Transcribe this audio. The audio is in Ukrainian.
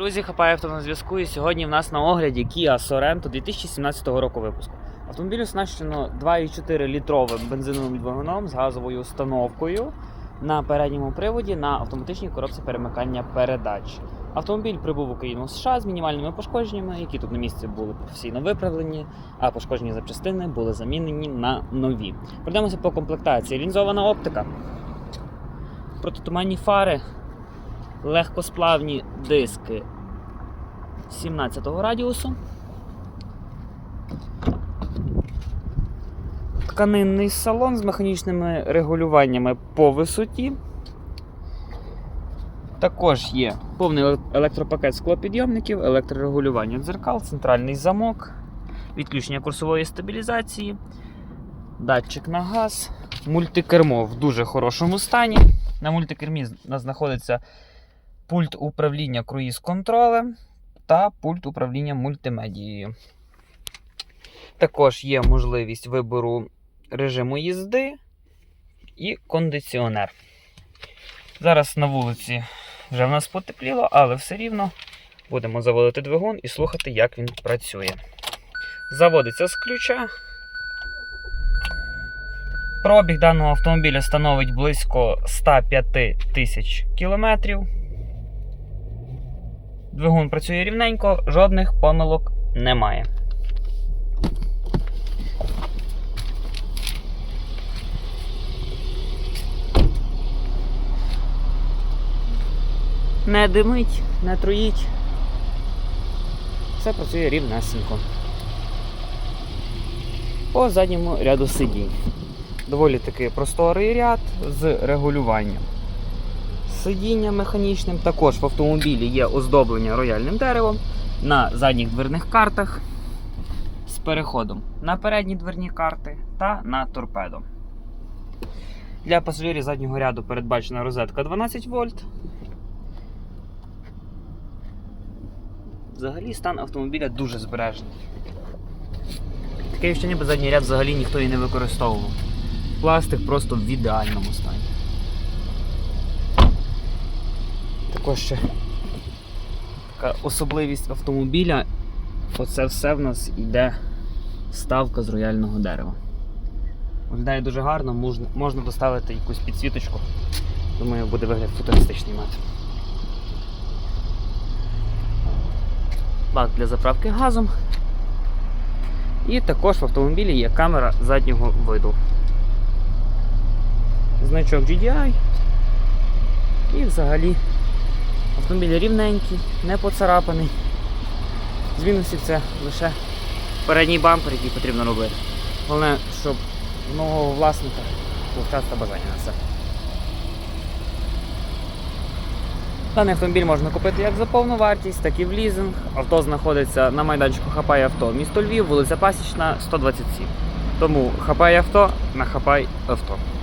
Друзі, хапає авто на зв'язку. І сьогодні в нас на огляді Kia Sorento 2017 року випуску. Автомобіль оснащено 2,4 літровим бензиновим двигуном з газовою установкою на передньому приводі на автоматичній коробці перемикання передач. Автомобіль прибув в Україну з США з мінімальними пошкодженнями, які тут на місці були професійно виправлені, а пошкоджені запчастини були замінені на нові. Пройдемося по комплектації. Лінзована оптика, протитуманні фари, легкосплавні диски 17-го радіусу. Тканинний салон з механічними регулюваннями по висоті. Також є повний електропакет склопідйомників, електрорегулювання дзеркал, центральний замок, відключення курсової стабілізації, датчик на газ, мультикермо в дуже хорошому стані. На мультикермі у нас знаходиться пульт управління круїз-контролем та пульт управління мультимедією. Також є можливість вибору режиму їзди і кондиціонер. Зараз на вулиці вже в нас потепліло, але все рівно будемо заводити двигун і слухати, як він працює. Заводиться з ключа. Пробіг даного автомобіля становить близько 105 тисяч кілометрів. Двигун працює рівненько, жодних помилок немає. Не димить, не труїть. Все працює рівнесенько. По задньому ряду сидінь. Доволі таки просторий ряд з регулюванням. Сидіння механічним. Також в автомобілі є оздоблення рояльним деревом на задніх дверних картах з переходом на передні дверні карти та на торпедо. Для пасажирів заднього ряду передбачена розетка 12 вольт. Взагалі стан автомобіля дуже збережений. Таке ще ніби задній ряд взагалі ніхто і не використовував. Пластик просто в ідеальному стані. Також ще така особливість автомобіля. Оце все в нас йде вставка з рояльного дерева. Виглядає дуже гарно, можна, можна доставити якусь підсвіточку. Думаю, буде вигляд футуристичний мати. Бак для заправки газом. І також в автомобілі є камера заднього виду. Значок GDI. І взагалі автомобіль рівненький, не поцарапаний. З мінусів це лише передній бампер, який потрібно робити. Головне, щоб нового власника був час та бажання на це. Даний автомобіль можна купити як за повну вартість, так і в лізинг. Авто знаходиться на майданчику Хапай авто, місто Львів, вулиця Пасічна, 127. Тому хапай авто на хапай авто.